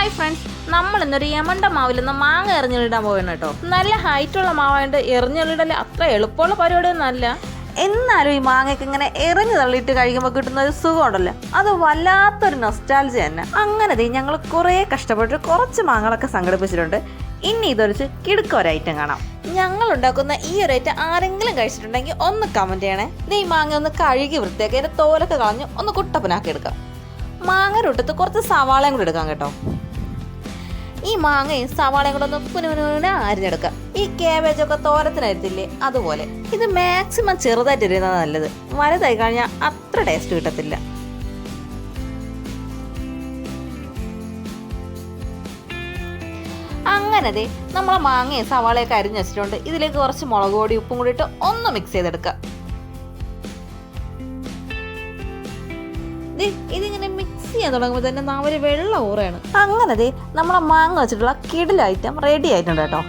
Hi friends നമ്മൾ ഇന്നൊരു യമണ്ട മാവിൽ നിന്ന് മാങ്ങ എറിഞ്ഞിടാൻ പോവുകയാണ് കേട്ടോ. നല്ല ഹൈറ്റുള്ള മാവായതുകൊണ്ട് എറിഞ്ഞിടൽ അത്ര എളുപ്പമുള്ള പരിപാടിയൊന്നുമല്ല. എന്നാലും ഈ മാങ്ങയ്ക്ക് ഇങ്ങനെ എറിഞ്ഞു തള്ളിയിട്ട് കഴിക്കുമ്പോൾ കിട്ടുന്ന ഒരു സുഖമുണ്ടല്ലോ. അത് വല്ലാത്തൊരു നൊസ്റ്റാൾജി തന്നെ. അങ്ങനെ ഞങ്ങൾ കുറേ കഷ്ടപ്പെട്ട് കുറച്ച് മാങ്ങകളൊക്കെ സംഘടിപ്പിച്ചിട്ടുണ്ട്. ഇനി ഇതൊരു കിടുക്ക ഒരു ഐറ്റം കാണാം. ഞങ്ങൾ ഉണ്ടാക്കുന്ന ഈ ഒരു ഐറ്റം ആരെങ്കിലും കഴിച്ചിട്ടുണ്ടെങ്കിൽ ഒന്ന് കമന്റ് ചെയ്യണേ. ഈ മാങ്ങ ഒന്ന് കഴുകി വൃത്തിയാക്കി അതിന്റെ തോലൊക്കെ കളഞ്ഞ് ഒന്ന് കുട്ടപ്പനാക്കി എടുക്കാം. മാങ്ങ രൂട്ടത്ത് കുറച്ച് സവാളയും കൂടി എടുക്കാം കേട്ടോ. ഈ മാങ്ങയും സവാളയും കൂടെ ഒന്ന് പുനുപുന അരിഞ്ഞെടുക്കാം ഈ കേബേജ് ഒക്കെ തോരത്തിനരുത്തില്ലേ അതുപോലെ ഇത് മാക്സിമം ചെറുതായിട്ട് ഇരുന്നത് നല്ലത് വലുതായി കഴിഞ്ഞാൽ അത്ര ടേസ്റ്റ് കിട്ടത്തില്ല അങ്ങനെ ദേ നമ്മളെ മാങ്ങയും സവാളയൊക്കെ അരിഞ്ഞ് വെച്ചിട്ടുണ്ട് ഇതിലേക്ക് കുറച്ച് മുളക് പൊടി ഉപ്പും കൂടി ഇട്ട് ഒന്ന് മിക്സ് ചെയ്തെടുക്കുക ദേ, ഇതിങ്ങനെ മിക്സ് ചെയ്യാൻ തുടങ്ങുമ്പോൾ തന്നെ നാവര് വെള്ളം ഊറയാണ് അങ്ങനെ ദേ നമ്മളെ മാങ്ങ വെച്ചിട്ടുള്ള കിടിൽ ഐറ്റം റെഡി ആയിട്ടുണ്ട് കേട്ടോ.